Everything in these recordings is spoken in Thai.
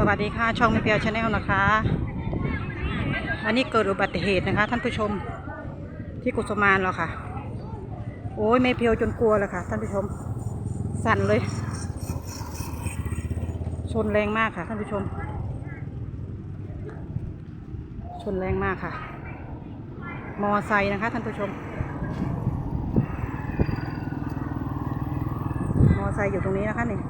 สวัสดีค่ะ ช่องมิเปียวชาแนลนะคะ อันนี้เกิดอุบัติเหตุนะคะ ท่านผู้ชมที่กุสมานแล้วค่ะ โอ้ยไม่เพียวจนกลัวเลยค่ะ ท่านผู้ชม สั่นเลย ชนแรงมากค่ะ ท่านผู้ชม ชนแรงมากค่ะ มอไซค์นะคะ ท่านผู้ชม มอไซค์อยู่ตรงนี้นะคะนี่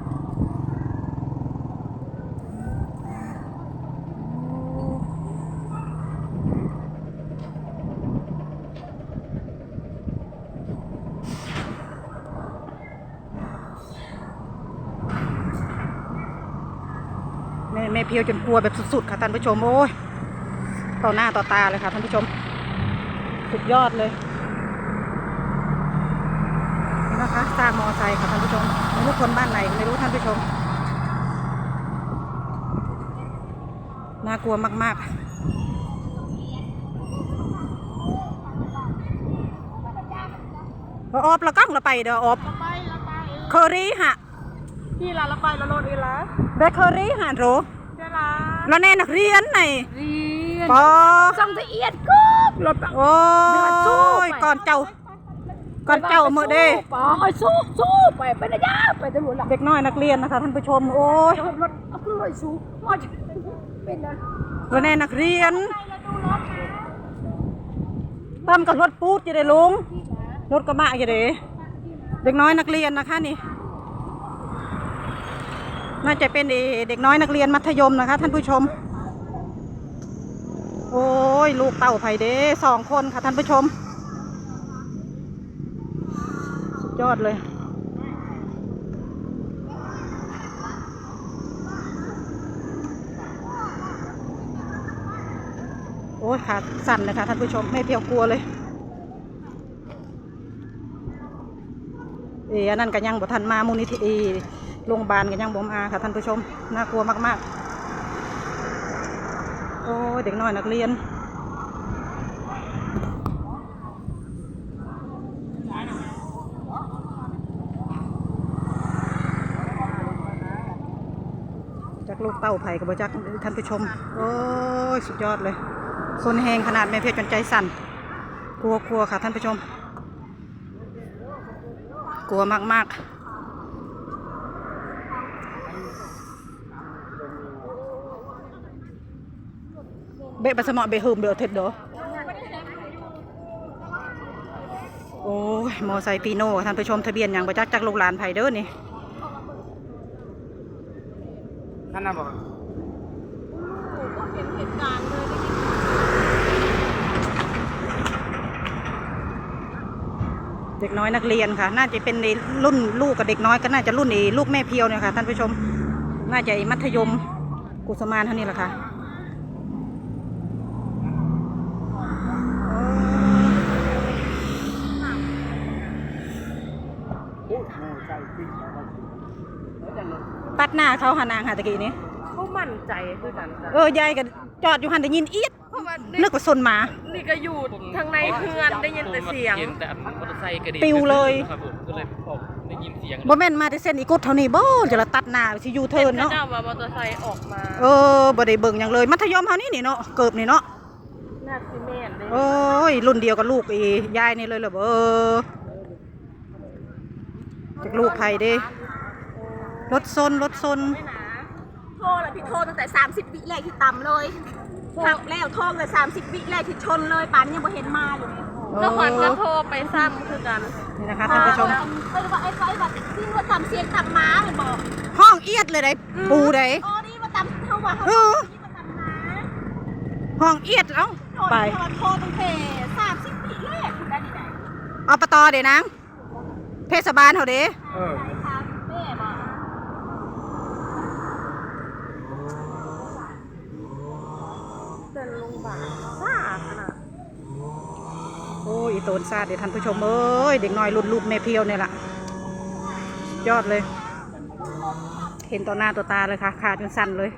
เพียวจนกลัวแบบสุดๆค่ะท่านผู้ชมโอ้ยต่อหน้าต่อตาเลยค่ะท่านผู้ชม สุดยอดเลยนี่นะคะสร้างมอไซค์ค่ะท่านผู้ชมไม่รู้คนบ้านไหนไม่รู้ท่านผู้ชมน่ากลัวมากๆออบละกั้งละไปเด้อออบละไปละไปเคอรี่ฮะพี่ละละไปละโลดอีละเบเกอรี่ฮะโรเจ้าละ แล้วแน่นักเรียนไหนเรียนปอส่งละเอียดกุ๊บรถโอ้ยก่อนเจ้าก่อนเจ้าเอามื่อเด้ปอยสู้สู้ไปไปนะยาไปตำรวจหลักเด็กน้อยนักเรียนนะคะท่านผู้ชมโอ้ยรถเอาขึ้นเลยสู้มาเป็นนะแล้วแน่นักเรียนตั้มกับรถปูดจะได้ลุงรถกระบะจะได้เด็กน้อยนักเรียนนะคะนี่ น่าจะเป็นเด็กน้อยนักเรียนมัธยมนะคะ ท่านผู้ชม โอ้ยลูกเต่าไผ่เด้สองคนค่ะท่านผู้ชม สุดยอดเลยโอ้ยขาสั่นเลยค่ะท่านผู้ชมไม่เพียวกลัวเลยเอ๋อนนั้นก็ยังบ่ทันมามูลนิธิเอ โรงพยาบาลก็ยังบ่มอาค่ะท่านผู้ชม น่ากลัวมากๆ โอ้ยเด็กน้อยนักเรียน จากลูกเต้าไผ่กับจักท่านผู้ชม โอ้ยสุดยอดเลยคนแหงขนาดแม่เพชรจนใจสั่น กลัวกลัวค่ะท่านผู้ชม กลัวมากๆ เบะบัสมอเบะหืมเบะเท็ดเดอโอ้ยมอไซค์ปีโน่ท่านผู้ชมทะเบียนอย่างประจักษ์จากลูกหลานไผ่เด้อนี่ท่านน่ะบอกเห็นเหตุการณ์เลยได้ยินเด็กน้อยนักเรียนค่ะ น่าจะเป็นในรุ่นลูกกับเด็กน้อยก็น่าจะรุ่นนี้ลูกแม่เพียวเนี่ยค่ะท่านผู้ชม น่าจะมัธยมกุสมานเท่านี้แหละค่ะ โอ้โหใจ ปิ้งแล้วก็แล้วแต่รถตัดหน้าเขาหานางค่ะตะกี้นี้ เขามั่นใจคือกันจ้ะเออยายก็จอดอยู่หันได้ยินเอียดเพราะว่านึกว่าสนหมา นี่ก็อยู่ทางในเพื่อนได้ยินแต่เสียงเห็นแต่อันมอเตอร์ไซค์กระเด็นปิวเลย ครับผมก็เลยผมได้ยินเสียงบ่แม่นมาแต่เส้นอีกุดเท่านี้บ่จะละตัดหน้าสิยูเทิร์นเนาะเจ้าว่ามอเตอร์ไซค์ออกมาเออบ่ได้เบิ่งหยังเลย มัธยมเฮานี่นี่เนาะเกิบนี่เนาะหน้าซีเมนต์เลยโอ้ยรุ่นเดียวกับลูกอียายนี่เลยเหรอเบอ จากลูกใครเด้รถซนรถซนไม่นะโทษเลยพี่โทษตั้งแต่ 30 วิแรกที่ต่ำเลยทักแล้วโทษเลย30 วิแรกที่ชนเลยปันยังบ่เห็นมาอยู่แล้วขวัญก็โทรไปซ้ำคือกันนี่นะคะท่านผู้ชมเออว่าไอ้ไฟว่าที่ว่าต่ำเสียงต่ำม้าเลยบอกห้องเอียดเลยได้ปูได้โอ้นี่ว่าต่ำเท่าว่าเขาเออที่ว่าต่ำม้าห้องเอียดเอ้าโทษไปว่าโทษตั้งแต่30วิแรกคุณได้ดีไหนเอาปตอเดี๋ยวนะ เทศบาลเขาเด้เออใช่ครับแม่บอกเดินลงบาลซ่านโอ้ยอีโตนซาดเดี๋ยวท่านผู้ชมเอ้ยเด็กน้อยรุ่นลูกแม่เพียวเนี่ยล่ะ ยอดเลย เห็นต่อหน้าต่อตาเลยค่ะ ขาจนสั่นเลย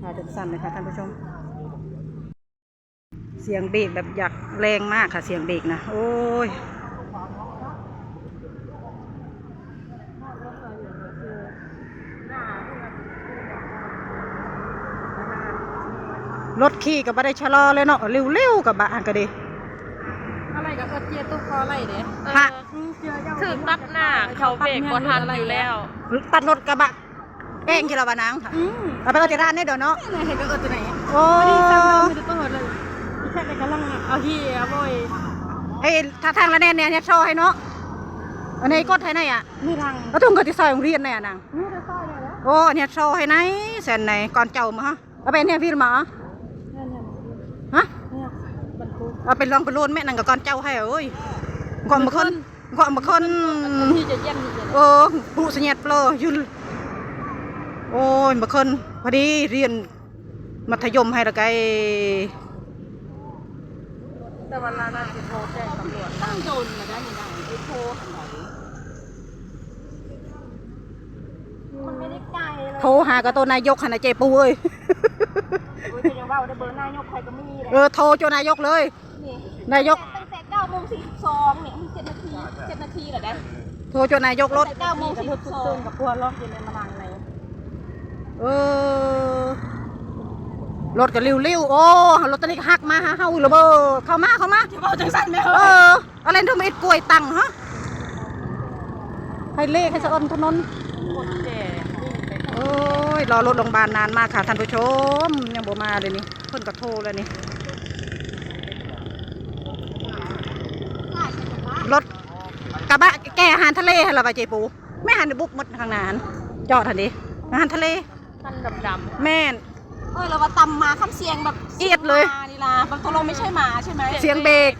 ขาจนสั่นเลยค่ะท่านผู้ชม เสียงเบรกแบบอยากแรงมากค่ะเสียงเบรกนะ โอ้ยรถขี่กับบได้ชะลอเลยเนาะเร็วๆกับบะก็ดีอะไรกับเจียตุ๊กคออะไรเด้ฮะถึงตัดหน้าเขาเบรกก็ทันอยู่แล้ว ตัดรถกระบะแป้งกิโลบานางค่ะเอาไปเอาจะร้านได้เดี๋ยวเนาะเห็นก็เออตัวไหนโอ้ ไม่ได้สั่งไม่ได้ต้องเลยแค่ในกำลังเอาที่เอาบ่อยไอ้ท่าทางละแน่เนี่ยเนี่ยชว์ให้เนาะอันนี้กดให้ไหนอะนี่ทางแล้วทุ่งก็ที่ซอยโรงเรียนเนี่ยนางนี่จะซอยเลยแล้วโอ้เนี่ยชว์ให้ไหนแสนไหนก่อนเจ้ามาฮะเอาไปเนี่ยพี่มาฮะเอาไปลองไปโลนแม่นังกับก่อนเจ้าให้เอ้ยก่อนมาคนก่อนมาคนเอยู่โอ้ผู้สัญญาเปลอยุนโอ้ยมาคนพอดีเรียนมัธยมให้ละไก แต่เวลาน่าจะโทรแจ้งตำรวจตั้งโจรมาได้ยังไงไอ้โทรหันไหนมันไม่ได้ไกลเลยโทรหากับตัวนายกหันนะเจปูเอ้ยโอ้ยจะยังว่าได้เบอร์นายกใครก็ไม่มีเลยเออโทรเจ้านายกเลย นี่นายก ตั้งแต่9โมง42เนี่ยมัน7นาที7นาทีเหรอได้โทรเจ้านายกรถตั้งแต่9โมงกับรถซุ่มกับพวกล็อกอยู่ในมะลังในเออ รถก็ริ้วริ้วๆโอ้รถตอนนี้ก็หักมาหาเฮาระเบ้อเข้ามาเข้ามาจะเอาจังสั่นไหมเอออะไรทำไมกล้วยตังฮะให้เลขให้สะอ้อนถนนคนแก่วิ่งไปโอ้ยรอรถโรงพยาบาลนานมากค่ะท่านผู้ชมยังบ่มาเลยนี่เพิ่นก็โทรแล้วนี่รถกระบะแก่อาหารทะเลเหรอปะเจปูไม่หันไปบุกหมดทางนานจอดทันดิอาหารทะเลท่านดำแม่น เออเราว่าตำมาคำเสียงแบบเอียดเลยมานี่ล่ะบางตกลงไม่ใช่หมาใช่ไหมเสียงเบรก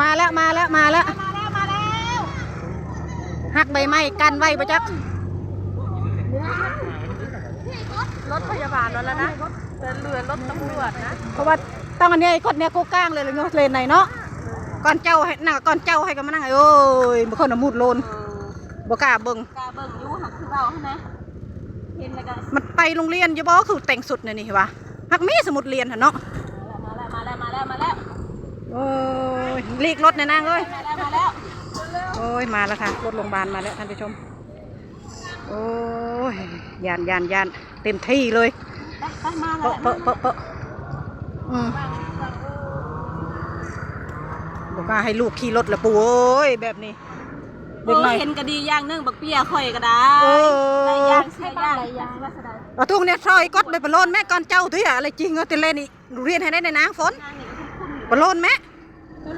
มาแล้วมาแล้วมาแล้วมาแล้วมาแล้วหักใบไม้กันไว้ประจักๆรถพยาบาลแล้วนะแต่เรือรถตำรวจนะ เพราะว่าต้องอันเนี้ยไอ้คนเนี้ยกูก้างเลยเลยเนาะเลนไหนเนาะก่อนเจ้าให้น่ะก่อนเจ้าให้กันมานั่งไอ้โอ้ยบ่คนน่ะมุดโลนบ่กล้าเบิ่งกาเบิ่งอยูหักคือเราใช่ไหม เห็นแล้วก็มันไปโรงเรียนอยู่บ่คือแต่งสุดเนี่ยนี่วะหักมีสมุดเรียนหั่นเนาะมาแล้วมาแล้วมาแล้วมาแล้วโอ้ยลีกรถในอยนางเอ้ยมาแล้วมาแล้วโอ้ยมาแล้วค่ะรถโรงพยาบาลมาแล้วท่านผู้ชม โอ้ยยานยานยานเต็มที่เลยไปไปมาแล้วเปอะเปอะเปอะเปอะอืมบอกว่าให้ลูกขี่รถละปูเอ้ยแบบนี้ เอ เด็ก อ หน่อย เห็นก็ดีอย่างหนึงบักเปี้ยข่อยก็ได้ เออ ได้ย่างเสียย่างย่างว่าสดาย เอาทุ่งเนี่ยซอยก๊อตไปปะโลนแม่ก่อนเจ้าถืออะไรจริงเอาติเล่นนี่เรียนให้ได้ในนางฝน ย่างนี่ก็คุ้นๆอยู่ ปะโลนแม่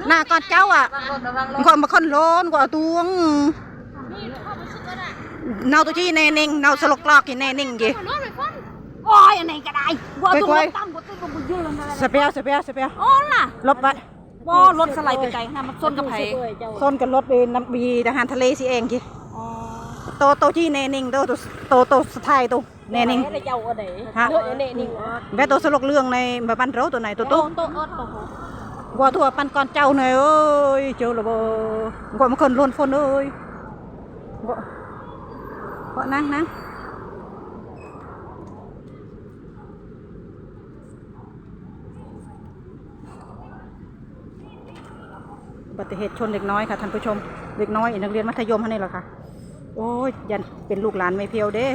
หน้าก่อนเจ้าอ่ะ รถระวังร มัน ถ คนมาคนโลนกว่าตวงเนาตัวที่แน่นิ่งเนาสลกลอกกี่แน่นิ่งยี่ โอ้ยอันไหนก็ได้ว่าตัว ไกล ร ๆ ถตั้งบ่ตึ้งบ่บุญเยอะเลย สเปียสเปียสเปีย อ๋อล่ะ ลบไป บ่รถสไลด์ไปไกลขนาดมันส้นกับไผซนกับรถไปน้ำบีทหารทะเลสิเองกี่อ๋อโตโตที่แน่นิ่งโตโตโตโตสไทยโตแน่นิ่งเจ้าอันไหนฮะเออเน่นิ่งแม่ตัวสลกเรื่องในแบบบ้านเราตัวไหนตัวโตโตโตเอิดโตโหกว่าทั่วปันก่อนเจ้าหน่อยเอ้ยเจ้าละบ่กว่ามันคนล้นฝนเอ้ยบ่บ่นั่งนั่ง บัติเหตุชนเด็กน้อยค่ะท่านผู้ชม เด็กน้อยนักเรียนมัธยมท่านนี่แหละค่ะ โอ้ยยันเป็นลูกหลานไม่เพียวเด้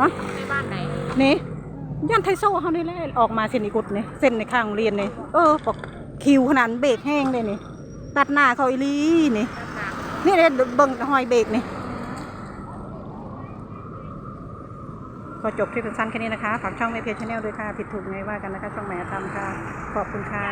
ฮะในบ้านไหนนี่ยันไทโซ่เขานี่แหละออกมาเส้นอีกุดนี่เส้นในข้างโรงเรียนนี่เออปอกคิวขนาดเบรกแห้งเลยนี่ตัดหน้าเขาอีลีนี่นี่เลยเบิ่งหอยเบรกนี่ขอจบคลิปสั้นแค่นี้นะคะ ฝากช่องเมเพจชาแนลด้วยค่ะ ผิดถูกไงว่ากันนะคะ ช่องแหม่ทำค่ะ ขอบคุณค่ะ